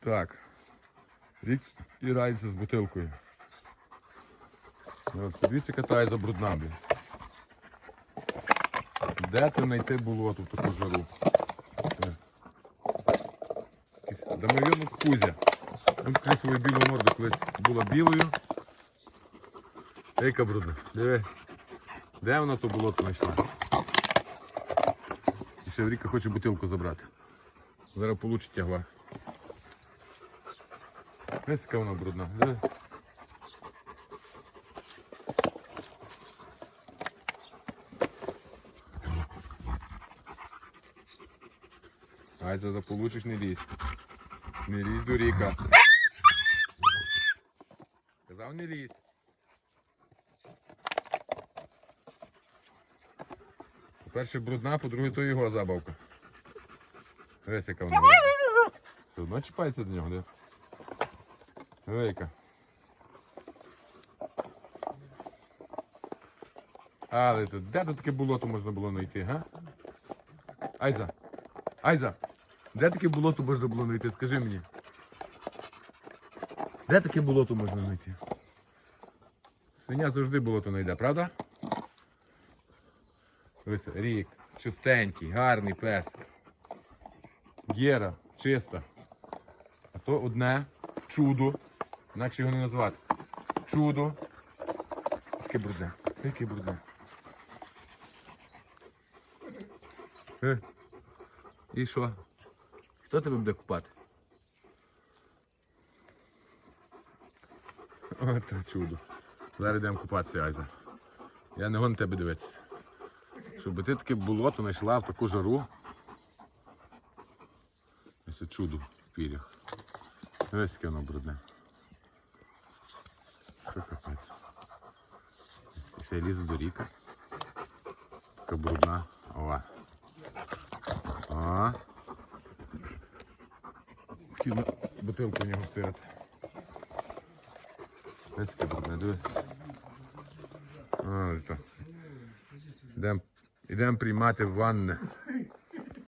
Так. Рік і рається з бутилкою. Подивіться, катає за брудна, блін. Де ти знайти болото в таку жару? Е. Якийсь Домовірно кузя. Він свою білу морду колись була білою. Яка брудна. Диви. Де вона то болото знайшла? І ще Ріка хоче бутилку забрати. Зараз получить тягла. Ось яка вона брудна. Диви. Ай, це заполучиш не лізь. Не лізь до ріка. Не лізь. По-перше, брудна, по-друге, то його забавка. Яка вона. Все одно чіпається до нього, де? Велика. Але тут, де тут таке болото можна було знайти, га? Айза, Айза, де таке болото можна було знайти? Скажи мені. Де таке болото можна знайти? Свиня завжди болото знайде, правда? Ось рік, чистенький, гарний пес. Гера, чиста. А то одне чудо. Інакше його не назвати. Чудо. Яке брудне. Яке брудне. Е. І що? Хто тебе буде купати? О, це чудо. Зараз йдемо купатися, Айза. Я не гон тебе дивитися. Щоб ти таке болото знайшла в таку жару. Це чудо в пірях. Ось яке воно брудне. Що капець. Ще лізе до ріка. Така брудна. Ова. О. Хотів би бутилку в нього впирати. Ось таке брудне, дивись. Ідемо приймати ванни.